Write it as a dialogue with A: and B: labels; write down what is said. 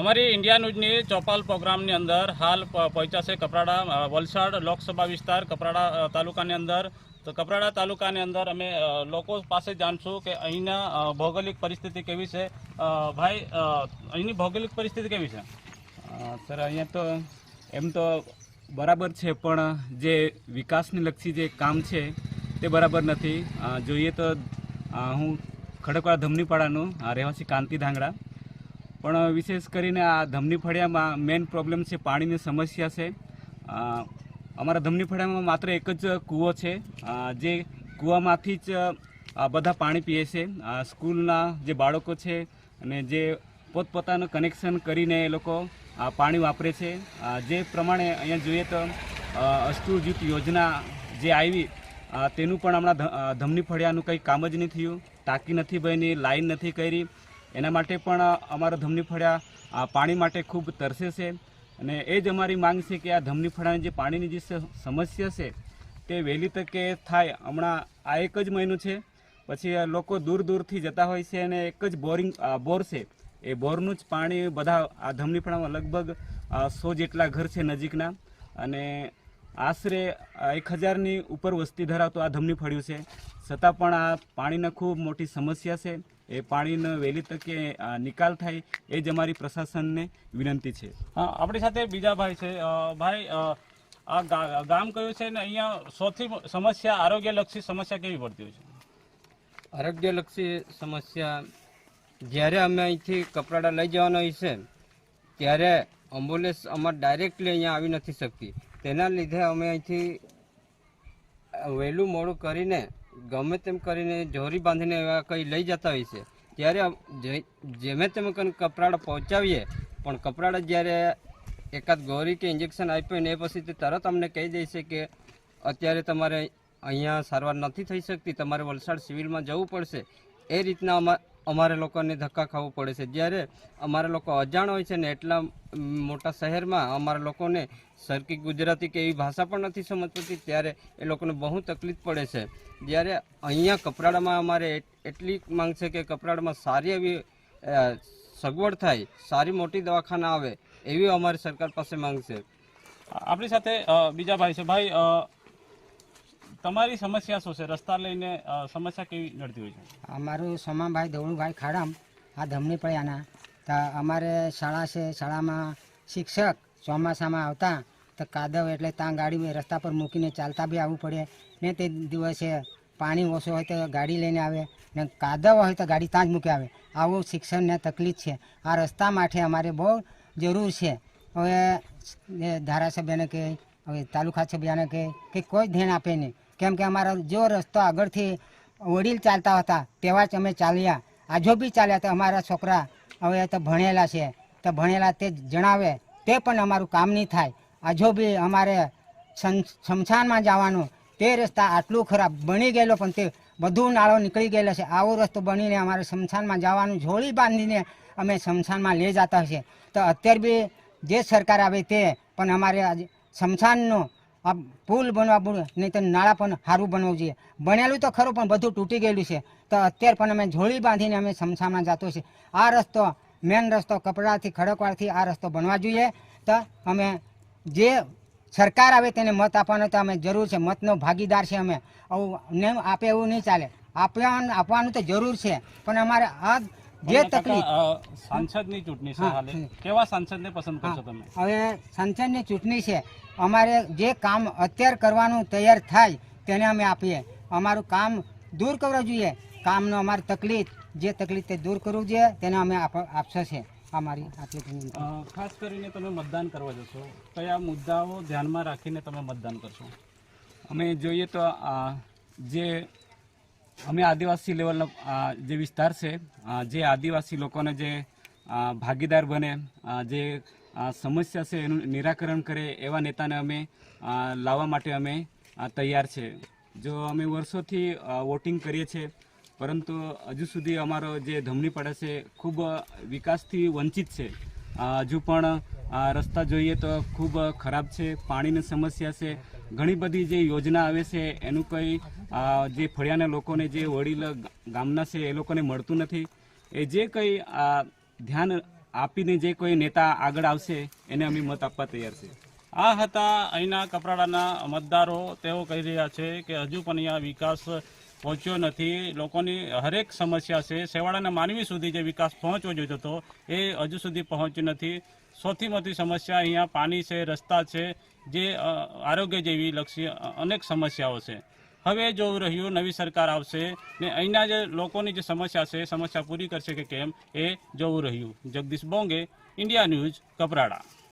A: અમારી ઇન્ડિયા ન્યૂઝની ચોપાલ પ્રોગ્રામની અંદર હાલ પહોંચ્યા છે કપરાડા વલસાડ લોકસભા વિસ્તાર, કપરાડા તાલુકાની અંદર. તો કપરાડા તાલુકાની અંદર અમે લોકો પાસે જાણશું કે અહીંના ભૌગોલિક પરિસ્થિતિ કેવી છે. ભાઈ અહીંની ભૌગોલિક પરિસ્થિતિ કેવી છે?
B: સર, અહીંયા તો એમ તો બરાબર છે, પણ જે વિકાસને લક્ષી જે કામ છે તે બરાબર નથી. જોઈએ તો હું ખડકવાળા ધમનીપાડાનું રહેવાસી કાંતિ ધાંગડા. પણ વિશેષ કરીને આ ધમની ફળિયામાં મેઇન પ્રોબ્લેમ છે પાણીની સમસ્યા છે. અમારા ધમની ફળિયામાં માત્ર એક જ કૂવો છે. જે કૂવામાંથી જ બધા પાણી પીએ છે. સ્કૂલના જે બાળકો છે અને જે પોતપોતાનું કનેક્શન કરીને એ લોકો પાણી વાપરે છે. જે પ્રમાણે અહીંયા જોઈએ તો અ, અષ્ટુજૂથ યોજના જે આવી તેનું પણ હમણાં ધમની ફળિયાનું કંઈ કામ જ નહીં થયું. ટાંકી નથી બની લાઈન નથી કરી. એના માટે પણ અમારા ધમની ફળિયા, આ પાણી માટે ખૂબ તરસે છે. અને એ જ અમારી માંગ છે કે આ ધમની ફળિયાની જે પાણીની જે સમસ્યા છે, તે વહેલી તકે થાય. હમણાં આ એક જ મહિનો છે, પછી લોકો દૂર દૂરથી જતા હોય છે અને એક જ બોરિંગ બોર છે. એ બોરનું જ પાણી બધા આ ધમની ફળામાં લગભગ સો જેટલા ઘર છે નજીકના. અને આશરે એક હજારની ઉપર વસ્તી ધરાવતું આ ધમની ફળ્યું છે. છતાં પણ આ પાણીના ખૂબ મોટી સમસ્યા છે. એ પાણીનો વહેલી તકે નિકાલ થાય એ જ અમારી પ્રશાસનને વિનંતી છે.
A: હા આપણી સાથે બીજા ભાઈ છે. ભાઈ આ ગામ કયું છે ને અહીંયા સૌથી સમસ્યા આરોગ્યલક્ષી સમસ્યા કેવી પડતી હોય છે?
C: આરોગ્યલક્ષી સમસ્યા જ્યારે અમે અહીંથી કપરાડા લઈ જવાના હોય છે ત્યારે એમ્બ્યુલન્સ અમારે ડાયરેક્ટલી અહીંયા આવી નથી શકતી. તેના લીધે અમે અહીંથી વહેલું મોડું કરીને ગમે તેમ કરીને જોરી બાંધીને એવા કંઈ લઈ જતા હોય છે. ત્યારે જેમે તેમ કરીને કપરાડા પહોંચાવીએ, પણ કપરાડા જ્યારે એકાદ ગોરી કે ઇન્જેક્શન આપ્યું ને એ પછી તે તરત અમને કહી દે છે કે અત્યારે તમારે અહીંયા સારવાર નથી થઈ શકતી, તમારે વલસાડ સિવિલમાં જવું પડશે. એ રીતના અમા- અમારે લોકોને ધક્કા ખાવું પડે છે. જ્યારે અમારા લોકો અજાણ હોય છે ને એટલા મોટા શહેરમાં અમારા લોકોને સરખી ગુજરાતી કે એવી ભાષા પણ નથી સમજ પડતી, ત્યારે એ લોકોને બહુ તકલીફ પડે છે. જ્યારે અહીંયા કપરાડામાં અમારે એટલી માંગ છે કે કપરાડામાં સારી એવી સગવડ થાય, સારી મોટી દવાખાના આવે, એવી અમારી સરકાર પાસે માંગ છે.
A: આપણી સાથે બીજા ભાઈ છે. ભાઈ તમારી સમસ્યા શું છે? રસ્તા લઈને સમસ્યા કેવી નડતી હોય છે?
D: અમારું સોમાભાઈ ધવળુભાઈ ખાડામ, આ ધમની પડ્યાના તો અમારે શાળા છે, શાળામાં શિક્ષક ચોમાસામાં આવતા, તો કાદવ એટલે ત્યાં ગાડી રસ્તા પર મૂકીને ચાલતા બી આવવું પડે. ને તે દિવસે પાણી ઓછું હોય તો ગાડી લઈને આવે, ને કાદવ હોય તો ગાડી ત્યાં જ મૂકી આવે. આવું શિક્ષણને તકલીફ છે. આ રસ્તા માટે અમારે બહુ જરૂર છે. હવે ધારાસભ્યને કહે હવે તાલુકા સભ્યને કહે કે કોઈ ધ્યાન આપે નહીં. કેમ કે અમારો જો રસ્તો આગળથી વડીલ ચાલતા હતા, તેવા જ અમે ચાલ્યા. આજો બી ચાલ્યા તો અમારા છોકરા હવે તો ભણેલા છે. તો ભણેલા તે જણાવે, તે પણ અમારું કામ નહીં થાય. આજો બી અમારે શમશાનમાં જવાનું. તે રસ્તા આટલું ખરાબ બની ગયેલો, પણ તે બધું નાળો નીકળી ગયેલો છે. આવો રસ્તો બનીને અમારે શમશાનમાં જવાનું જોડી બાંધીને અમે શમશાનમાં લઈ જતા છે તો અત્યારે બી જે સરકાર આવે તે, પણ અમારે આજે શમશાનનો આ પુલ બનવા પડે નહીં તો નાળા પણ સારું બનવું જોઈએ. બનેલું તો ખરું, પણ બધું તૂટી ગયેલું છે. તો અત્યારે પણ અમે જોડી બાંધીને અમે સમસામાં જતો છે આ રસ્તો, મેન રસ્તો, કપડાથી, ખડકવાળથી આ રસ્તો બનવા જોઈએ. તો અમે જે સરકાર આવે તેને મત આપવાનો તો અમે જરૂર છે. મતનો ભાગીદાર છે અમે. આવું ને આપે એવું નહીં ચાલે. આપવાનું આપવાનું તો જરૂર છે. પણ અમારે આ જે તકલીફ.
A: સાંસદની ચૂંટણી છે હાલે. કેવા સાંસદને પસંદ કરશો તમે?
D: હવે સાંસદની ચૂંટણી છે. અમારે જે કામ અત્યારે કરવાનું તૈયાર થાય તેને અમે આપીએ. અમારું કામ દૂર કરવું જોઈએ. કામનો અમારી તકલીફ જે તકલીફ તે દૂર કરવું જોઈએ તેને અમે આપ- આપશો છે. અમારી આટલી
A: ખાસ કરીને તમે મતદાન કરવા જશો. કયા મુદ્દાઓ ધ્યાનમાં રાખીને તમે મતદાન કરશો?
B: અમે જોઈએ તો જે અમે આદિવાસી લેવલનો જે વિસ્તાર છે જે આદિવાસી લોકોને જે ભાગીદાર બને જે સમસ્યા છે એનું નિરાકરણ કરે એવા નેતાને અમે લાવવા માટે અમે તૈયાર છે. જો અમે વર્ષોથી વોટિંગ કરીએ છીએ, પરંતુ હજુ સુધી અમારો જે ધમની પડે છે ખૂબ વિકાસથી વંચિત છે. હજુ પણ રસ્તા જોઈએ તો ખૂબ ખરાબ છે, પાણીની સમસ્યા છે, ઘણી બધી જે યોજના આવે છે એનું કંઈ જે ફળિયાના લોકોને જે વડીલ ગામના છે, એ લોકોને મળતું નથી. એ જે કંઈ ધ્યાન આપીને જે કોઈ નેતા આગળ આવશે, એને અમે મત આપવા તૈયાર છે
A: આ હતા અહીંના કપરાડાના મતદારો. તેઓ કહી રહ્યા છે કે હજુ પણ અહીંયા વિકાસ પહોંચ્યો નથી. લોકોની હરેક સમસ્યા છે. સેવાડાના માનવી સુધી જે વિકાસ પહોંચવો જોઈતો હતો એ હજુ સુધી પહોંચ્યો નથી. સૌથી મોટી સમસ્યા અહીંયા પાણી છે, રસ્તા છે, જે આરોગ્ય જેવી લક્ષી અનેક સમસ્યાઓ છે. હવે જોવું રહ્યું, નવી સરકાર આવશે ને અહીંના જે લોકોની જે સમસ્યા છે, સમસ્યા પૂરી કરશે કે કેમ, એ જોવું રહ્યું. Jagdish Bonge, India News, Kaprada.